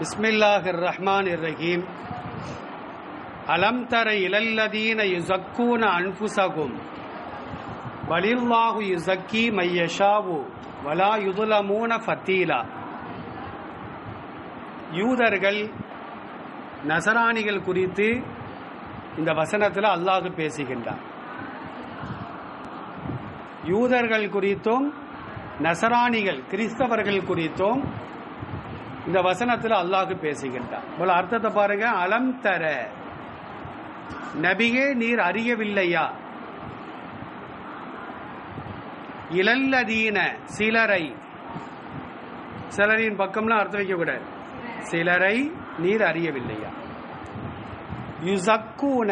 பிஸ்மில்லாஹிர் ரஹ்மான் ரஹீம் அலம் தர இலல்லதீன யுசக்கூன அன்புசகும் பலில்லாஹு யுசக்கி மையஷாவு வலா யுதுலமூன ஃபத்தீலா. யூதர்கள் நசராணிகள் குறித்து இந்த வசனத்தில் அல்லாஹ் பேசுகின்றார். யூதர்கள் குறித்தும் நசராணிகள் கிறிஸ்தவர்கள் குறித்தும் இந்த வசனத்தில் அல்லாஹ் பேசுகின்றார் போல அர்த்தத்தை பாருங்க. அலம் தர நபியே நீர் அறியவில்லையா? இளல்லதீன சிலரை. சிலரின் பக்கம்லாம் அர்த்தம் வைக்கக்கூடாது சிலரை நீர் அறியவில்லையா? யுசக்கூன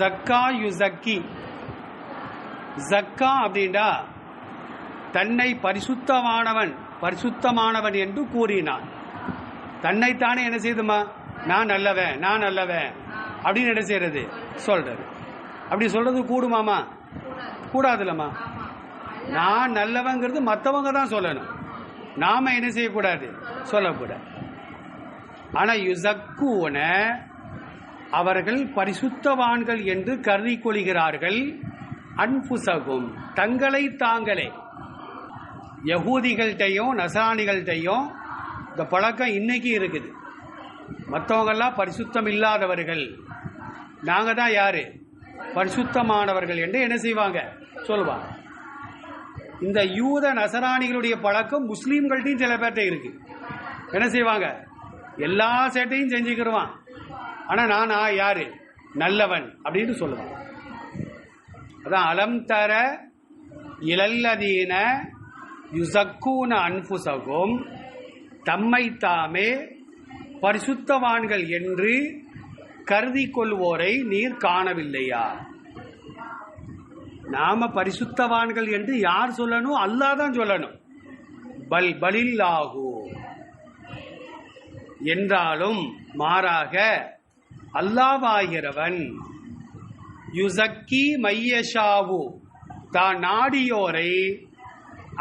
ஜக்கா யுசக்கி. ஜக்கா அப்படின்டா தன்னை பரிசுத்தமானவன். பரிசுத்தமானவன் என்று கூறினான். தன்னைத்தானே என்ன செய்துமா? நான் நல்லவன் நான் நல்லவன். அப்படின்னு என்ன செய்யறது சொல்றது. அப்படி சொல்றது கூடுமாமா? கூடாதுல்லம்மா நான் நல்லவங்கிறது மற்றவங்க தான் சொல்லணும். நாம என்ன செய்யக்கூடாது? சொல்லக்கூடாது. ஆனா யுசக்கூன அவர்கள் பரிசுத்தவான்கள் என்று கருதி கொள்கிறார்கள். அன்புசகும். தங்களை தாங்களே. யகூதிகள்கிட்டையும் நசராணிகள்கிட்டையும் இந்த பழக்கம் இன்னைக்கு இருக்குது. மற்றவங்கெல்லாம் பரிசுத்தம் இல்லாதவர்கள் நாங்கள் தான் யாரு? பரிசுத்தமானவர்கள் என்று என்ன செய்வாங்க? சொல்லுவாங்க இந்த யூத நசராணிகளுடைய பழக்கம் முஸ்லீம்கள்ட்டையும் சில பேர்கிட்ட இருக்கு. என்ன செய்வாங்க? எல்லா சேட்டையும் செஞ்சுக்கிடுவான் ஆனால் நான் நான் யாரு? நல்லவன் அப்படின்னு சொல்லுவான் அதான் அலம் தர இழல்லதீன யுசக்கூன அன்புசகும் தம்மை தாமே பரிசுத்தவான்கள் என்று கருதி கொள்வோரை நீர் காணவில்லையா? நாம பரிசுத்தவான்கள் என்று யார் சொல்லணும்? அல்லாஹ் தான் சொல்லணும். பல் பலில்லாஹு என்றாலும் மாறாக அல்லாவாகிறவன் யுசக்கி மையஷாவு. தான் நாடியோரை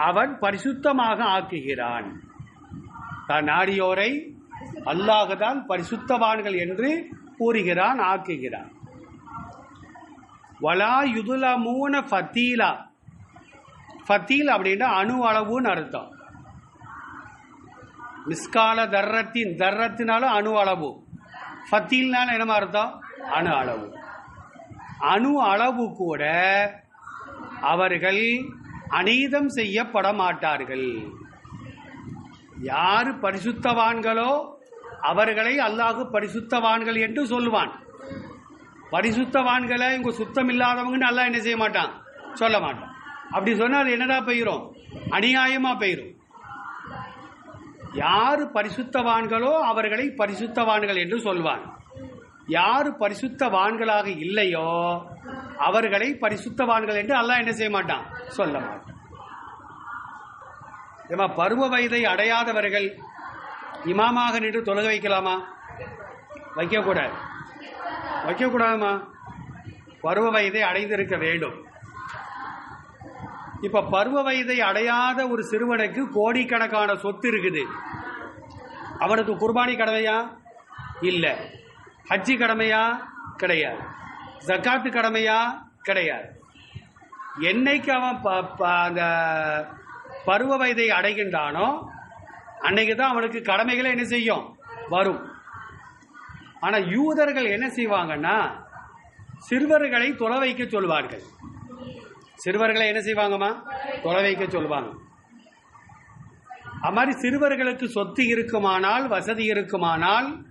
அவன் பரிசுத்தமாக ஆக்குகிறான். தான் நாடியோரை அல்லாஹுதான் பரிசுத்தவான்கள் என்று கூறுகிறான் ஆக்குகிறான். வலா யுதுலமூன ஃபத்தீலா. ஃபத்தீல் அப்படின்னா அணு அளவுன்னு அர்த்தம். மிஸ்கால தர்ரத்தின் தர்ரத்தினாலும் அணு அளவு. ஃபத்தீல்னால என்னமா அர்த்தம்? அணு அளவு. அணு அளவு கூட அவர்கள் அநீதம் செய்யப்பட மாட்டார்கள் யார் பரிசுத்தவான்களோ அவர்களை அல்லாஹு பரிசுத்தவான்கள் என்று சொல்லுவான். பரிசுத்தவான்களை இங்க சுத்தம் இல்லாதவங்கன்னு அல்லாஹ் என்ன செய்ய மாட்டான்? சொல்ல மாட்டான். அப்படி சொன்னால் என்னடா பெயரும் அநியாயமா பெயரும் யார் பரிசுத்தவான்களோ அவர்களை பரிசுத்தவான்கள் என்று சொல்வான். யார் பரிசுத்தவான்களாக இல்லையோ அவர்களை பரிசுத்தவான்கள் என்று அல்லாஹ் என்ன செய்ய மாட்டான்? சொல்ல மாட்டான். ஏமா பருவ வயதை அடையாதவர்கள் இமாமாக நின்று தொழுக வைக்கலாமா? வைக்கக்கூடாது. வைக்கக்கூடாதுமா? பருவ வயதை அடைந்திருக்க வேண்டும். இப்போ பருவ வயதை அடையாத ஒரு சிறுவனுக்கு கோடிக்கணக்கான சொத்து இருக்குது. அவனுக்கு குர்பானி கடமையா? இல்லை. ஹஜ்ஜி கடமையா? கிடையாது. ஜக்காத்து கடமையா? கிடையாது. என்னைக்கு அவன் ப- ப- அந்த பருவ வயதை அடைகின்றானோ அன்னைக்கு தான் அவனுக்கு கடமைகளை என்ன செய்யும்? வரும். ஆனால் யூதர்கள் என்ன செய்வாங்கன்னா சிறுவர்களை தொலை வைக்க சொல்வார்கள். சிறுவர்களை என்ன செய்வாங்கம்மா? தொலை வைக்க சொல்லுவாங்க அது மாதிரி சிறுவர்களுக்கு சொத்து இருக்குமானால் வசதி இருக்குமானால்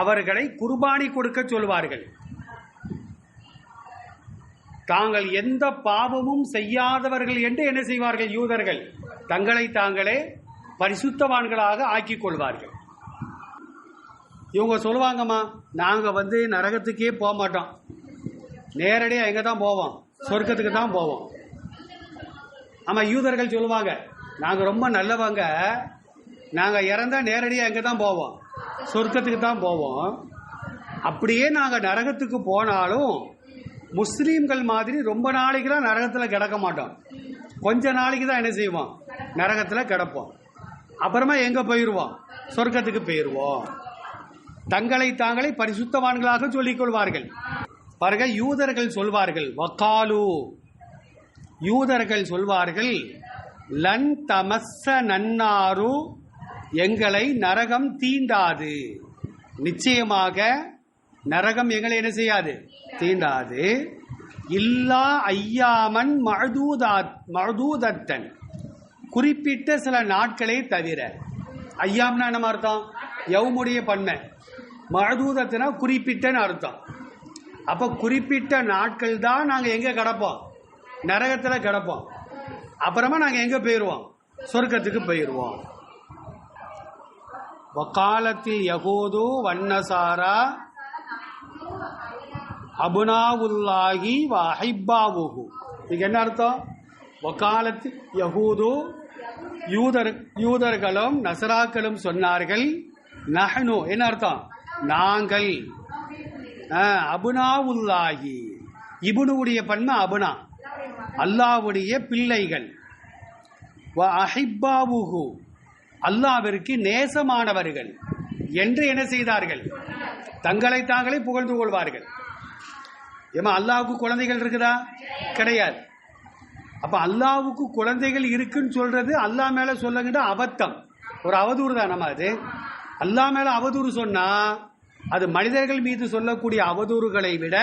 அவர்களை குர்பானி கொடுக்க சொல்வார்கள். தாங்கள் எந்த பாவமும் செய்யாதவர்கள் என்று என்ன செய்வார்கள் யூதர்கள்? தங்களை தாங்களே பரிசுத்தவான்களாக ஆக்கிக் கொள்வார்கள். இவங்க சொல்லுவாங்கம்மா நாங்கள் வந்து நரகத்துக்கே போக மாட்டோம். நேரடியாக எங்கே தான் போவோம்? சொர்க்கத்துக்கு தான் போவோம். ஆமாம் யூதர்கள் சொல்லுவாங்க நாங்கள் ரொம்ப நல்லவங்க நாங்கள் இறந்தால் நேரடியாக எங்கே தான் போவோம்? சொர்க்கத்துக்கு தான் போவோம். அப்படியே நாங்கள் நரகத்துக்கு போனாலும் முஸ்லீம்கள் மாதிரி ரொம்ப நாளைக்குலாம் நரகத்தில் கிடக்க மாட்டோம். கொஞ்ச நாளைக்கு தான் என்ன செய்வோம்? நரகத்தில் கிடப்போம். அப்புறமா எங்கே போயிடுவோம் சொர்க்கத்துக்கு போயிடுவோம் தங்களை தாங்களே பரிசுத்தவான்களாக சொல்லிக் கொள்வார்கள். பாருங்க யூதர்கள் சொல்வார்கள் வக்காலு. யூதர்கள் சொல்வார்கள் லன் தமஸ்ஸ நன்னாரு எங்களை நரகம் தீண்டாது. நிச்சயமாக நரகம் எங்களை என்ன செய்யாது? தீண்டாது. இல்லா ஐயாமன் மழுதூதாத் மழுதூதத்தன் குறிப்பிட்ட சில நாட்களே தவிர. ஐயாம்னா என்ன அர்த்தம்? எவமுடைய பன்மை. மழுதூதத்தினா குறிப்பிட்டன்னு அர்த்தம். அப்போ குறிப்பிட்ட நாட்கள் தான் நாங்கள் எங்கே கிடப்போம்? நரகத்தில் கிடப்போம். அப்புறமா நாங்கள் எங்கே போயிடுவோம் சொர்க்கத்துக்கு போயிடுவோம் வக்காலத்தில் யகூது வன்னசாரா அபுனாவுல்லாஹி வ அஹிப்பாவுஹு இதுக்கு என்ன அர்த்தம்? வக்காலத்து யகூது யூதர் யூதர்களும் நசராக்களும் சொன்னார்கள் நஹனு என்ன அர்த்தம்? நாங்கள். அபுனாவுல்லாகி இபுனுடைய பன்மை அபுனா. அல்லாவுடைய பிள்ளைகள். வ அஹிப்பாவுஹு அல்லாவிற்கு நேசமானவர்கள் என்று என்ன செய்தார்கள்? தங்களை தாங்களே புகழ்ந்து கொள்வார்கள். ஏமா அல்லாவுக்கு குழந்தைகள் இருக்குதா? கிடையாது. அப்ப அல்லாவுக்கு குழந்தைகள் இருக்குன்னு சொல்றது அல்லா மேல சொல்லுங்கிட்ட அபத்தம். ஒரு அவதூறு தான் நம்ம அது. அல்லா மேல அவதூறு சொன்னா அது மனிதர்கள் மீது சொல்லக்கூடிய அவதூறுகளை விட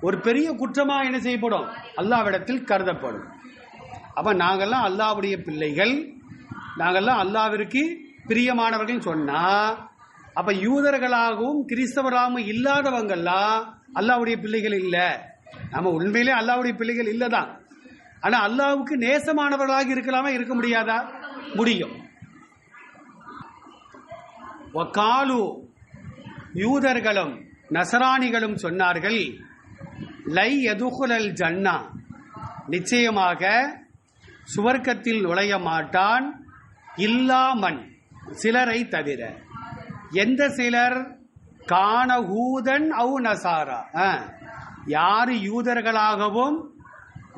ஒரு பெரிய குற்றமா என்ன செய்யப்படும்? அல்லாவிடத்தில் கருதப்படும். அப்ப நாங்கெல்லாம் அல்லாவுடைய பிள்ளைகள் நாங்கெல்லாம் அல்லாவிற்கு பிரியமானவர்கள் சொன்னா அப்ப யூதர்களாகவும் கிறிஸ்தவராகவும் இல்லாதவங்கள்லாம் அல்லாவுடைய பிள்ளைகள் இல்லை. நம்ம உண்மையிலே அல்லாவுடைய பிள்ளைகள் இல்லை தான் ஆனா அல்லாவுக்கு நேசமானவர்களாக இருக்கலாமா இருக்க முடியாதா? முடியும். வக்காலு யூதர்களும் நசராணிகளும் சொன்னார்கள் லை எதுகுலல் ஜன்னா. நிச்சயமாக சுவர்க்கத்தில் நுழைய மாட்டான் இல்லாமன் சிலரை தவிர எந்த சிலர்? காணஹூதன் அவு நசாரா. ஆ, யூதர்களாகவும்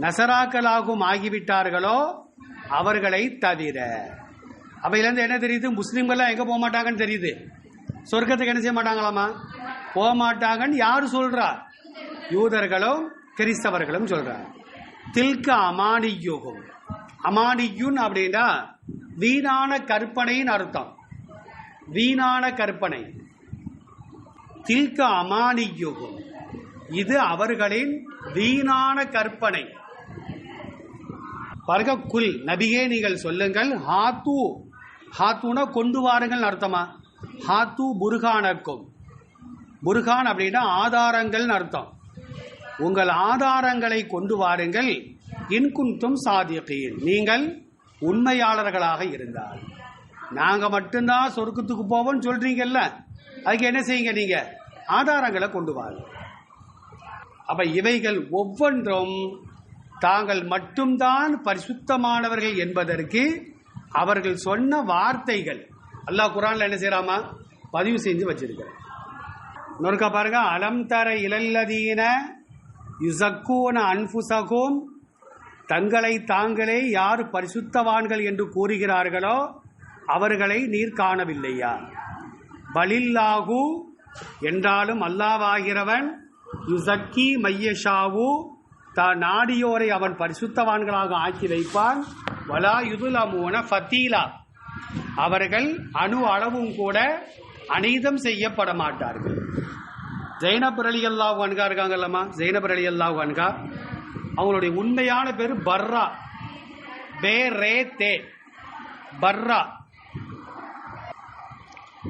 நசராக்களாகவும் ஆகிவிட்டார்களோ அவர்களை தவிர. அவையிலேருந்து என்ன தெரியுது? முஸ்லீம்கள்லாம் எங்கே போக மாட்டாங்கன்னு தெரியுது. சொர்க்கத்துக்கு என்ன செய்ய மாட்டாங்களாமா? போக மாட்டாங்கன்னு யார் சொல்கிறா யூதர்களும் கிறிஸ்தவர்களும் சொல்றாங்க. தில்க அமானியுகும். அமானியுன் அப்படின்னா வீணான கற்பனைன்னு அர்த்தம். வீணான கற்பனை. தில்க அமானியுகம் இது அவர்களின் வீணான கற்பனை. பாருங்க குல் நபியே நீங்கள் சொல்லுங்கள் ஹாத்து. ஹாத்துனா கொண்டு வாருங்கள் அர்த்தமா? ஹாத்து புருகானக்கும் புருகான் அப்படின்னா ஆதாரங்கள்னு அர்த்தம். உங்கள் ஆதாரங்களை கொண்டு வாருங்கள். இன்குந்தும் சாதியகையில் நீங்கள் உண்மையாளர்களாக இருந்தால் நாங்கள் மட்டும்தான் சொர்க்கத்துக்கு போவோம்னு சொல்றீங்கல்ல? அதுக்கு என்ன செய்யுங்க நீங்க? ஆதாரங்களை கொண்டு வாங்க. அப்ப இவைகள் ஒவ்வொன்றும் தாங்கள் மட்டும்தான் பரிசுத்தமானவர்கள் என்பதற்கு அவர்கள் சொன்ன வார்த்தைகள். அல்லாஹ் குரான்ல என்ன செய்யறாமா பதிவு செஞ்சு வச்சிருக்கிறார் இன்னொருக்கா பாருங்க அலம் தர இழல்லதீன யுசக்கூன அன்புசகும் தங்களை தாங்களே யார் பரிசுத்தவான்கள் என்று கூறுகிறார்களோ அவர்களை நீர் காணவில்லையா? பலில்லாகு என்றாலும் அல்லாவாகிறவன் யுசக்கி மையஷாவு தா நாடியோரை அவன் பரிசுத்தவான்களாக ஆக்கி வைப்பான். வலா யுதுலமூன ஃபத்தீலா. அவர்கள் அணு அளவும் கூட அநீதம் செய்யப்பட மாட்டார்கள். ஜெயினப் அலி அல்லாஹ் அன்கா இருக்காங்கல்லம்மா? ஜெயினப் அலி அல்லாஹ் அன்கா அவங்களுடைய உண்மையான பேர் பர்ரா. பே ரே தே பர்ரா.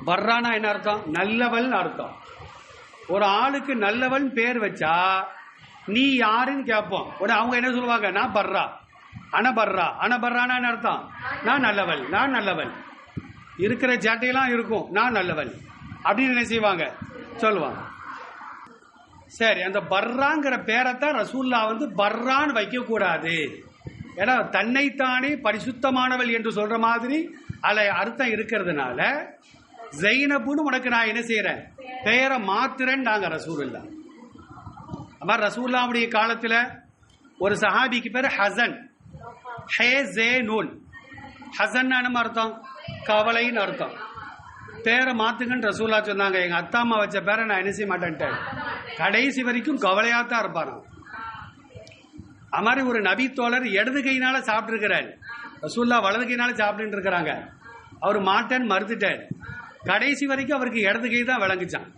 பர்ரானா என்ன அர்த்தம்? நல்லவள் அர்த்தம். ஒரு ஆளுக்கு நல்லவன் பேர் வச்சா நீ யாருன்னு கேட்போம் உடனே அவங்க என்ன சொல்லுவாங்க? நான் பர்ரா. அனபர்ரா அனபர்ரானா என்ன அர்த்தம்? நான் நல்லவள். நான் நல்லவள். இருக்கிற சேட்டையெல்லாம் இருக்கும். நான் நல்லவள். அப்படின்னு என்ன செய்வாங்க? சொல்லுவாங்க. சரி அந்த பர்ராங்கிற பேரைத்தான் ரசூல்லா வந்து பர்ரான்னு வைக்கக்கூடாது. ஏன்னா தன்னைத்தானே பரிசுத்தமானவள் என்று சொல்ற மாதிரி அதில் அர்த்தம் இருக்கிறதுனால ஜெயினப்புன்னு உனக்கு நான் என்ன செய்யறேன் பெயரை மாத்துறேன்னு நாங்க ரசூலுல்லா அம்மா ரசூல்லாவுடைய காலத்தில் ஒரு சஹாபிக்கு பேர் ஹசன். ஹே ஜே நூன். ஹசன் நம்ம அர்த்தம்? கவலைன்னு அர்த்தம். பேரை மாத்துங்கன்னு ரசூலா சொன்னாங்க. எங்க அத்தா அம்மா வச்ச பேரை நான் என்ன செய்ய மாட்டேன்ட்டேன். கடைசி வரைக்கும் கவலையா தான் இருப்பாராம் அது மாதிரி ஒரு நபி தோழர் இடது கையினால சாப்பிட்டுருக்கிறார். ரசூல்லா வலது கையினால சாப்பிட்டு இருக்கிறாங்க. அவர் மாட்டேன்னு மறுத்துட்டார். கடைசி வரைக்கும் அவருக்கு இடது கை தான் விளங்குச்சான்.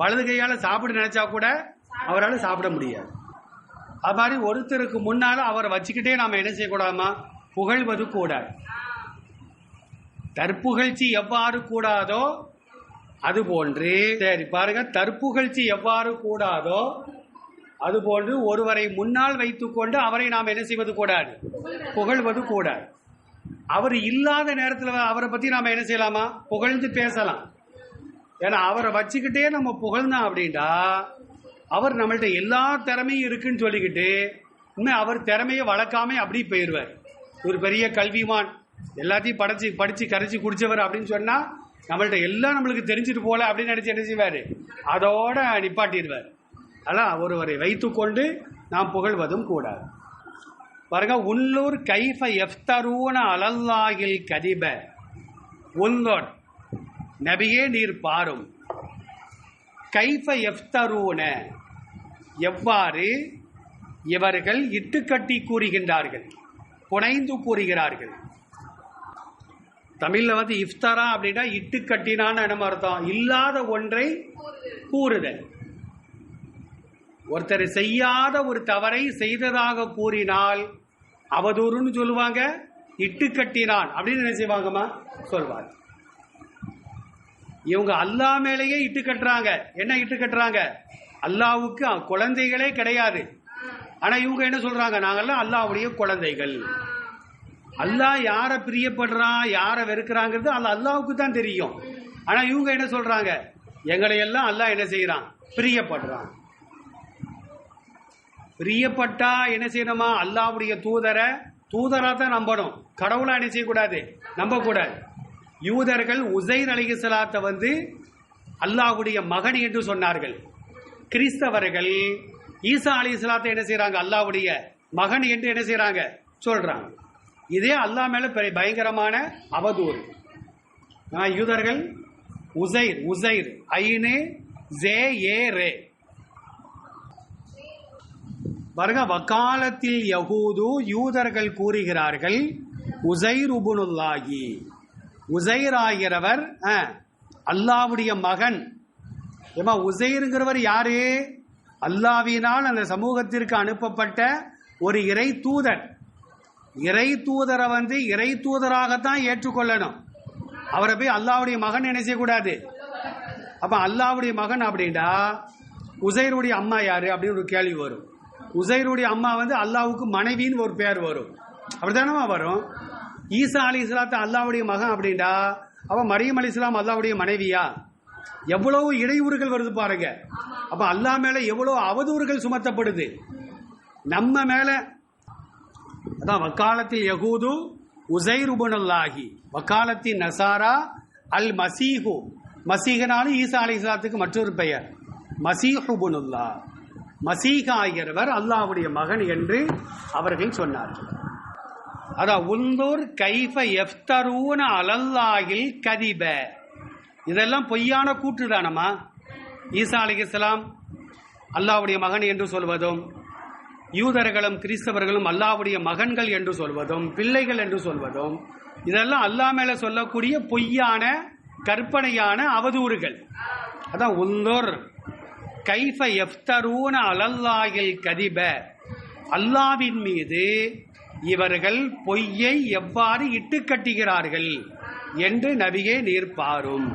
வலது கையால் சாப்பிட நினைச்சா கூட அவரால் சாப்பிட முடியாது. அது மாதிரி ஒருத்தருக்கு முன்னால் அவரை வச்சுக்கிட்டே நாம் என்ன செய்யக்கூடாமா புகழ்வது கூடாது. தற்புகழ்ச்சி எவ்வாறு கூடாதோ அது போன்று சரி பாருங்க தற்புகழ்ச்சி எவ்வாறு கூடாதோ அது போன்று ஒருவரை முன்னால் வைத்துக்கொண்டு அவரை நாம் என்ன செய்வது கூடாது? புகழ்வது கூடாது. அவர் இல்லாத நேரத்தில் அவரை பத்தி நாம என்ன செய்யலாமா? புகழ்ந்து பேசலாம். ஏன்னா அவரை வச்சுக்கிட்டே நம்ம புகழ்ந்தோம் அப்படின்டா அவர் நம்மள்ட்ட எல்லா திறமையும் இருக்குன்னு சொல்லிக்கிட்டு உண்மை அவர் திறமையை வளர்க்காம அப்படி போயிடுவார். ஒரு பெரிய கல்விமான். எல்லாத்தையும் படைச்சி படித்து கரைச்சி குடித்தவர் அப்படின்னு சொன்னால் நம்மள்ட்ட எல்லாம் நம்மளுக்கு தெரிஞ்சுட்டு போல அப்படின்னு நினச்சி என்ன செய்வார்? அதோட நிப்பாட்டிடுவார். அதான் ஒருவரை வைத்துக்கொண்டு நாம் புகழ்வதும் கூடாது. பாருங்க உள்ளூர் கைஃப எஃப்தரூன அலல்லாகில் கதிப. உள்ளோர் நபியே நீர் பாரும். கைஃப எஃப்தரூன. எவ்வாறு? இவர்கள் இட்டுக்கட்டி கூறுகின்றார்கள் புனைந்து கூறுகிறார்கள். தமிழில் வந்து இஃப்தாரா அப்படின்னா இட்டு கட்டினான்னு நம்ம அர்த்தம்? இல்லாத ஒன்றை கூறுதல். ஒருத்தர் செய்யாத ஒரு தவறை செய்ததாக கூறினால் அவதூறுன்னு சொல்லுவாங்க இட்டு கட்டினான். அப்படின்னு என்ன செய்வாங்கம்மா? சொல்வாங்க இவங்க அல்லா மேலேயே இட்டு கட்டுறாங்க. என்ன இட்டு கட்டுறாங்க? அல்லாவுக்கு குழந்தைகளே கிடையாது. ஆனா இவங்க என்ன சொல்றாங்க? நாங்கெல்லாம் அல்லாவுடைய குழந்தைகள். அல்லாஹ் யாரை பிரியப்படுறான் யாரை வெறுக்கிறாங்கிறது அல்ல அல்லாவுக்கு தான் தெரியும். ஆனா இவங்க என்ன சொல்றாங்க? எங்களை எல்லாம் அல்லாஹ் என்ன செய்யறான் பிரியப்படுறான். பிரியப்பட்டா என்ன செய்யணுமா? அல்லாவுடைய தூதரை தூதராக தான் நம்பணும். கடவுளாக என்ன செய்யக்கூடாது? நம்பக்கூடாது. யூதர்கள் உசைர் அலிகலாத்தை வந்து அல்லாஹ்வுடைய மகன் என்று சொன்னார்கள். கிறிஸ்தவர்கள் ஈசா அலி இஸ்லாத்தை என்ன செய்யறாங்க அல்லாவுடைய மகன் என்று என்ன செய்யறாங்க சொல்றாங்க. இதே அல்லாஹ் மேல பெரிய பயங்கரமான அவதூறு. யூதர்கள் உசைர் உசைர் ஐனு ஜே ஏ ரே. பாருங்க வக்காலத்தில் யகூது யூதர்கள் கூறுகிறார்கள் உசைர் உபுனுல்லாகி உசைர் ஆகிறவர் அல்லாவுடைய மகன். ஏமா உசைருங்கிறவர் யாரு? அல்லாவினால் அந்த சமூகத்திற்கு அனுப்பப்பட்ட ஒரு இறை தூதர் இறை தூதரை வந்து இறை தூதராகத்தான் ஏற்றுக்கொள்ளணும். அவரை போய் அல்லாவுடைய மகன் என்ன செய்யக்கூடாது? அப்ப அல்லாவுடைய மகன் அப்படின்னா உசைருடைய அம்மா யாரு? அப்படின்னு ஒரு கேள்வி வரும். உசைருடைய அம்மா வந்து அல்லாவுக்கு மனைவின்னு ஒரு பேர் வரும். அப்படிதானமா வரும்? ஈசா அலி இஸ்லாத்த அல்லாவுடைய மகன் அப்படின்டா அவன் மரியம் அலி இஸ்லாம் அல்லாவுடைய மனைவியா? எவ்வளவு இடையூறுகள் வருது பாருங்க. அப்ப அல்லாஹ் மேல எவ்வளவு அவதூறுகள் சுமத்தப்படுது. நம்ம மேல அதான் வக்காலத்தில் யகூது உசைருபுனல்லாகி வக்காலத்தின் நசாரா அல் மசீஹு. மசீகனாலும் ஈசா அலி இஸ்லாத்துக்கு மற்றொரு பெயர். மசீஹுபுனுல்லா மசீக ஆகிறவர் அல்லாஹ்வுடைய மகன் என்று அவர்கள் சொன்னார்கள். அதான் உந்தூர் கைஃப எஃப்தரூன அலல்லாஹில் கதிப. இதெல்லாம் பொய்யான கூற்றுதானமா ஈசா அலிகலாம் அல்லாஹ்வுடைய மகன் என்று சொல்வதும் யூதர்களும் கிறிஸ்தவர்களும் அல்லாவுடைய மகன்கள் என்று சொல்வதும் பிள்ளைகள் என்று சொல்வதும் இதெல்லாம் அல்லாஹ் மேல சொல்லக்கூடிய பொய்யான கற்பனையான அவதூறுகள். அதான் உந்தோர். கைஃப எஃப்தரூன அலல்லாயில் கதிப. அல்லாவின் மீது இவர்கள் பொய்யை எவ்வாறு இட்டுக்கட்டுகிறார்கள் என்று நபியே நீர் பாரும்.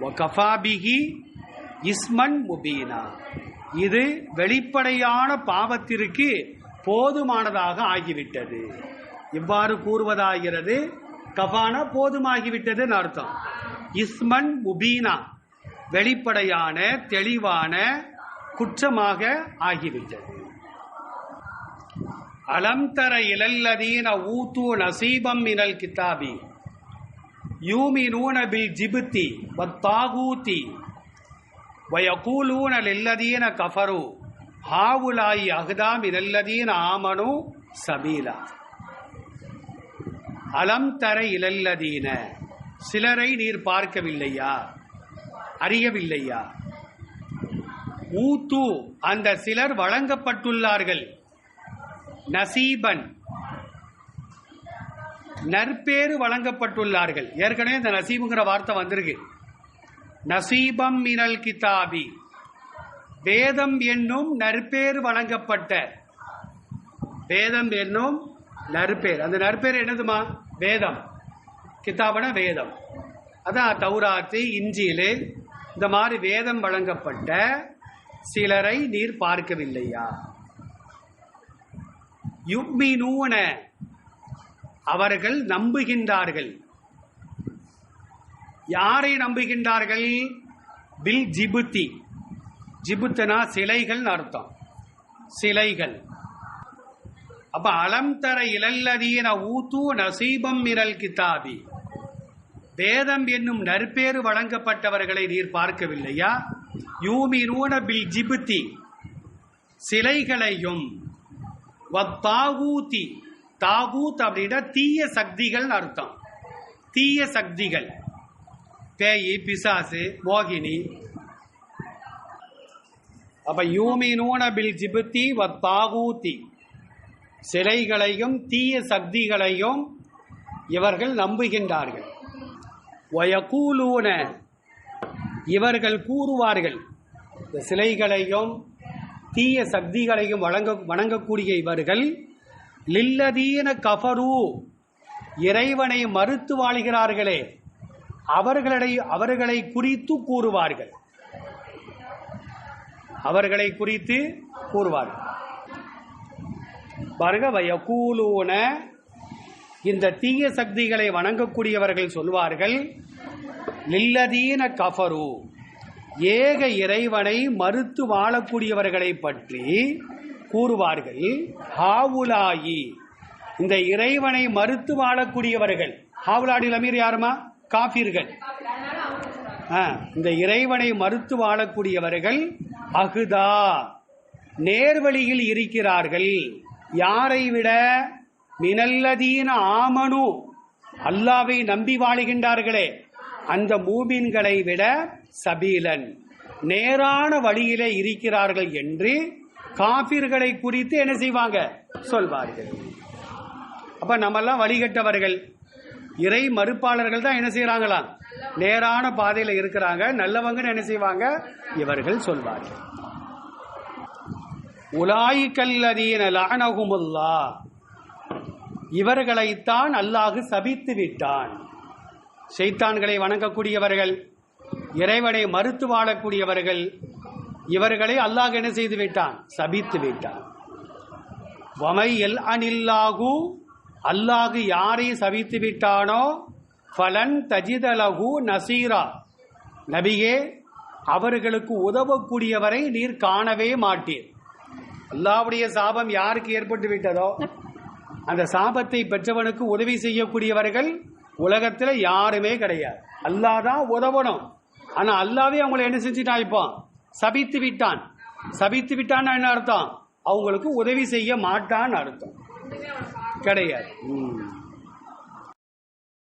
வகஃபாபிகி இஸ்மன் முபீனா. இது வெளிப்படையான பாவத்திற்கு போதுமானதாக ஆகிவிட்டது. இவ்வாறு கூறுவதாகிறது. கஃபானா போதுமாகிவிட்டதுன்னு அர்த்தம். இஸ்மன் முபீனா வெளிப்படையான தெளிவான குற்றமாக ஆகிவிட்டது. அலம் தர இலல்லதீன ஊத்து நசீபம் மினல் கிதாபி யூமினூன பில் ஜிபுத்தி வத்தாகூத்தி வயகூலூன லில்லதீன கஃபரு ஹாவுலாயி அஹ்தாம் மினல்லதீன ஆமனு சபீலா அலம் தர இலல்லதீன சிலரை நீர் பார்க்கவில்லையா? அறியவில்லையா? ஊத்து அந்த சிலர் வழங்கப்பட்டுள்ளார்கள். நசீபன். நற்பேறு வழங்கப்பட்டுள்ளார்கள். ஏற்கனவே இந்த நசீபுங்கிற வார்த்தை வந்திருக்கு. நசீபம் மினல் கிதாபி. வேதம் என்னும் நற்பேர் வழங்கப்பட்ட. வேதம் என்னும் நற்பேர். அந்த நற்பேர் என்னதுமா? வேதம். கிதாபன வேதம். அதான் தௌராத்து இஞ்சியிலு இந்த மாதிரி வேதம் வழங்கப்பட்ட சிலரை நீர் பார்க்கவில்லையா? யுக்மினூன. அவர்கள் நம்புகின்றார்கள். யாரை நம்புகின்றார்கள்? பில் ஜிபுத்தி. ஜிபுத்தனா சிலைகள் அர்த்தம். சிலைகள். அப்ப அலம் தர இழல்லதீன ஊத்து நசீபம் மிரல் கிதாபி வேதம் என்னும் நற்பேறு வழங்கப்பட்டவர்களை நீர் பார்க்கவில்லையா? யூமினூன பில் ஜிபுத்தி. சிலைகளையும். வத்தாகூத்தி தாகூத் அப்படின்னா தீய சக்திகள் அர்த்தம். தீய சக்திகள். பேய் பிசாசு மோகினி. அப்ப யூமினூன பில் ஜிபுத்தி வத்தாகூத்தி. சிலைகளையும் தீய சக்திகளையும் இவர்கள் நம்புகின்றார்கள். ஒயகூலூன இவர்கள் கூறுவார்கள் இந்த சிலைகளையும் தீய சக்திகளையும் வழங்க வணங்கக்கூடிய இவர்கள் லில்லதீன கஃபரு இறைவனை மறுத்து வாழ்கிறார்களே. அவர்களை அவர்களை குறித்து கூறுவார்கள். அவர்களை குறித்து கூறுவார்கள். பர்கவய கூலூன இந்த தீய சக்திகளை வணங்கக்கூடியவர்கள் சொல்வார்கள் லில்லதீன கஃபரு ஏக இறைவனை மறுத்து வாழக்கூடியவர்களை பற்றி கூறுவார்கள் ஹாவுலாயி. இந்த இறைவனை மறுத்து வாழக்கூடியவர்கள் ஹாவுலாடி அமீர் யாருமா? காபிர்கள். ஆ, இந்த இறைவனை மறுத்து வாழக்கூடியவர்கள் அகுதா. நேர்வழியில் இருக்கிறார்கள். யாரை விட? மினல்லதீன ஆமனு. அல்லாவை நம்பி வாழுகின்றார்களே. அந்த மூமின்களை விட சபீலன். நேரான வழியிலே இருக்கிறார்கள் என்று காபிர்களை குறித்து என்ன செய்வாங்க? சொல்வார்கள். அப்ப நம்மெல்லாம் வழிகட்டவர்கள். இறை மறுப்பாளர்கள் தான் என்ன செய்யறாங்களாம் நேரான பாதையில இருக்கிறாங்க. நல்லவங்கன்னு என்ன செய்வாங்க? இவர்கள் சொல்வார்கள். உலாய்கல்லதீன லானகுமுல்லா இவர்களைத்தான் அல்லாஹு சபித்து விட்டான். செய்தான்களை வணங்கக்கூடியவர்கள் இறைவனை மறுத்து வாழக்கூடியவர்கள் இவர்களை அல்லாஹ் என்ன செய்து விட்டான்? சபித்து விட்டான். வமை அனில்லாகு அல்லாஹு யாரை சவித்து விட்டானோ? ஃபலன் தஜிதலகு நசீரா. நபியே அவர்களுக்கு உதவக்கூடியவரை நீர் காணவே மாட்டீர். அல்லாவுடைய சாபம் யாருக்கு ஏற்பட்டு விட்டதோ? அந்த சாபத்தை பெற்றவனுக்கு உதவி செய்யக்கூடியவர்கள் உலகத்தில் யாருமே கிடையாது. அல்லாஹ் தான் உதவணும். ஆனால் அல்லாவே அவங்களை என்ன செஞ்சுட்டான் இப்போ? சபித்து விட்டான். சபித்து விட்டான்னு என்ன அர்த்தம்? அவங்களுக்கு உதவி செய்ய மாட்டான்னு அர்த்தம். கிடையாது ம்.